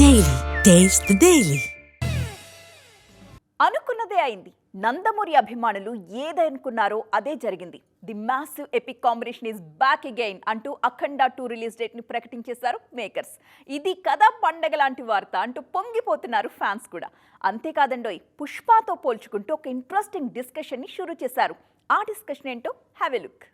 Daily taste the అనుకున్నదే అయింది. నందమూరి అభిమానులు ఏదనుకున్నారో అదే జరిగింది. The massive epic combination is back again అంటూ అఖండ టూ రిలీజ్ డేట్ని ప్రకటించేశారు మేకర్స్ ఇది కథ పండగ లాంటి వార్త అంటూ పొంగిపోతున్నారు ఫ్యాన్స్ కూడా. అంతేకాదండోయ్ పుష్పతో పోల్చుకుంటూ ఒక ఇంట్రెస్టింగ్ డిస్కషన్ని షురూ చేశారు. ఆ డిస్కషన్ ఏంటో have a look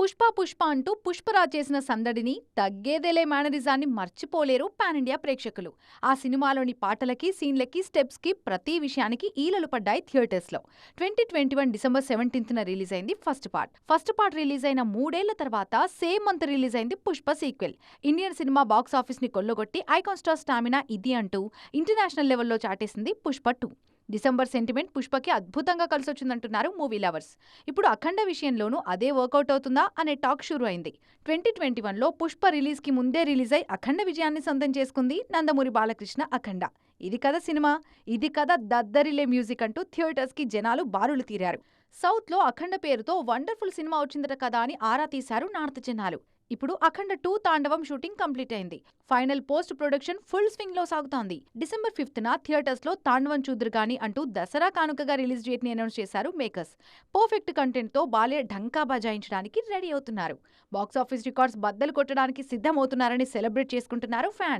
Pushpa Pushpa అంటూ పుష్పరాజ్ చేసిన సందడిని తగ్గేదేలే మేనరిజాన్ని మర్చిపోలేరు పాన్ ఇండియా ప్రేక్షకులు. ఆ సినిమాలోని పాటలకి సీన్లకి స్టెప్స్కి ప్రతి విషయానికి ఈలలు పడ్డాయి థియేటర్స్లో. ట్వంటీ ట్వంటీ వన్ డిసెంబర్ సెవెంటీన్త్న రిలీజ్ అయింది first part. First part release అయిన మూడేళ్ళ తర్వాత సేమ్ మంత్ రిలీజ్ అయింది Pushpa sequel. Indian cinema box ఆఫీస్ని కొల్లగొట్టి ఐకాన్ స్టార్ స్టామినా ఇది అంటూ ఇంటర్నేషనల్ లెవెల్లో చాటేసింది పుష్ప టూ. డిసెంబర్ సెంటిమెంట్ పుష్పకి అద్భుతంగా కలిసొచ్చిందంటున్నారు మూవీ లవర్స్. ఇప్పుడు అఖండ విషయంలోనూ అదే వర్కౌట్ అవుతుందా అనే టాక్ షురు అయింది ట్వంటీ ట్వంటీ వన్లో పుష్ప రిలీజ్కి ముందే రిలీజ్ అయి అఖండ విజయాన్ని సొంతం చేసుకుంది నందమూరి బాలకృష్ణ అఖండ. ఇది కదా సినిమా ఇది కదా దద్దరిలే మ్యూజిక్ అంటూ థియేటర్స్కి జనాలు బారులు తీరారు. సౌత్లో అఖండ పేరుతో వండర్ఫుల్ సినిమా వచ్చిందట కదా అని ఆరా తీశారు నార్త్ జనాలు. ఇప్పుడు Akhanda two Thandavam shooting complete అయింది. ఫైనల్ పోస్ట్ ప్రొడక్షన్ ఫుల్ స్వింగ్లో సాగుతోంది. డిసెంబర్ ఫిఫ్త్ న థియేటర్స్లో తాండవం చూదురు గాని అంటూ దసరా కానుకగా రిలీజ్ డేట్ని అనౌన్స్ చేశారు మేకర్స్. పర్ఫెక్ట్ కంటెంట్తో బాలే ఢంకా బజాయించడానికి రెడీ అవుతున్నారు. బాక్స్ ఆఫీస్ రికార్డ్స్ బద్దలు కొట్టడానికి సిద్ధమవుతున్నారని సెలబ్రేట్ చేసుకుంటున్నారు ఫ్యాన్స్.